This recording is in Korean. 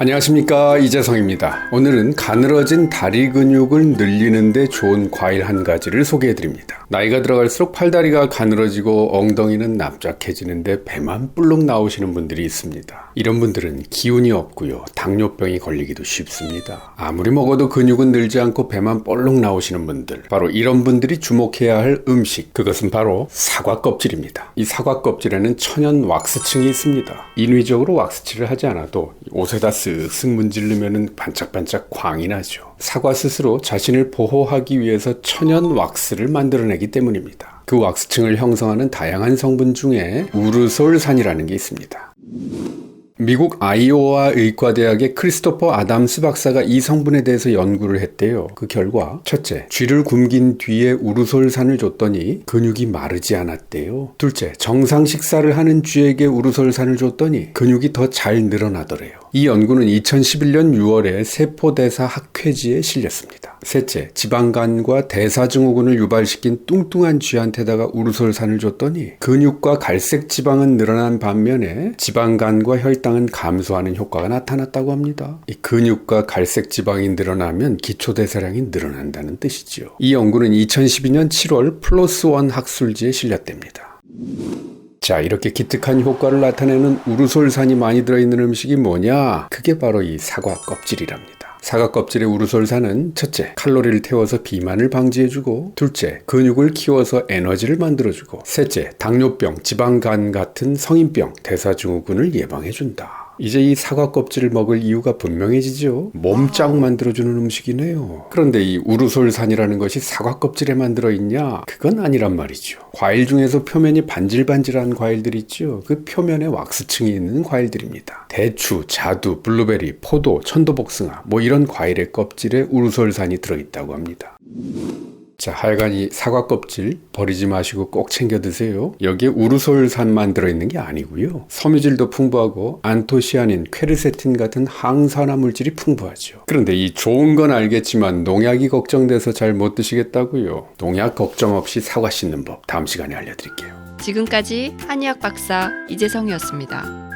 안녕하십니까 이재성입니다. 오늘은 가늘어진 다리 근육을 늘리는데 좋은 과일 한 가지를 소개해 드립니다. 나이가 들어갈수록 팔다리가 가늘어지고 엉덩이는 납작해지는데 배만 불룩 나오시는 분들이 있습니다. 이런 분들은 기운이 없고요. 당뇨병이 걸리기도 쉽습니다. 아무리 먹어도 근육은 늘지 않고 배만 볼록 나오시는 분들 바로 이런 분들이 주목해야 할 음식 그것은 바로 사과 껍질입니다. 이 사과 껍질에는 천연 왁스층이 있습니다. 인위적으로 왁스칠을 하지 않아도 옷에다 쓱쓱 문지르면 반짝반짝 광이 나죠. 사과 스스로 자신을 보호하기 위해서 천연 왁스를 만들어내기 때문입니다. 그 왁스층을 형성하는 다양한 성분 중에 우르솔산이라는 게 있습니다. 미국 아이오와 의과대학의 크리스토퍼 아담스 박사가 이 성분에 대해서 연구를 했대요. 그 결과 첫째, 쥐를 굶긴 뒤에 우르솔산을 줬더니 근육이 마르지 않았대요. 둘째, 정상 식사를 하는 쥐에게 우르솔산을 줬더니 근육이 더 잘 늘어나더래요. 이 연구는 2011년 6월에 세포대사 학회지에 실렸습니다. 셋째, 지방간과 대사증후군을 유발시킨 뚱뚱한 쥐한테다가 우르솔산을 줬더니 근육과 갈색 지방은 늘어난 반면에 지방간과 혈당은 감소하는 효과가 나타났다고 합니다. 이 근육과 갈색 지방이 늘어나면 기초대사량이 늘어난다는 뜻이지요. 이 연구는 2012년 7월 플러스 원 학술지에 실렸답니다. 자, 이렇게 기특한 효과를 나타내는 우르솔산이 많이 들어있는 음식이 뭐냐? 그게 바로 이 사과 껍질이랍니다. 사과 껍질의 우르솔산은 첫째, 칼로리를 태워서 비만을 방지해주고, 둘째, 근육을 키워서 에너지를 만들어주고, 셋째, 당뇨병, 지방간 같은 성인병, 대사증후군을 예방해준다. 이제 이 사과 껍질을 먹을 이유가 분명해지죠. 몸짱 만들어주는 음식이네요. 그런데 이 우르솔산이라는 것이 사과 껍질에만 들어있냐? 그건 아니란 말이죠. 과일 중에서 표면이 반질반질한 과일들 있죠. 그 표면에 왁스층이 있는 과일들입니다. 대추, 자두, 블루베리, 포도, 천도복숭아 뭐 이런 과일의 껍질에 우르솔산이 들어있다고 합니다. 자, 하여간 이 사과 껍질 버리지 마시고 꼭 챙겨 드세요. 여기에 우르솔산만 들어있는 게 아니고요. 섬유질도 풍부하고 안토시아닌, 퀘르세틴 같은 항산화 물질이 풍부하죠. 그런데 이 좋은 건 알겠지만 농약이 걱정돼서 잘 못 드시겠다고요. 농약 걱정 없이 사과 씻는 법 다음 시간에 알려드릴게요. 지금까지 한의학 박사 이재성이었습니다.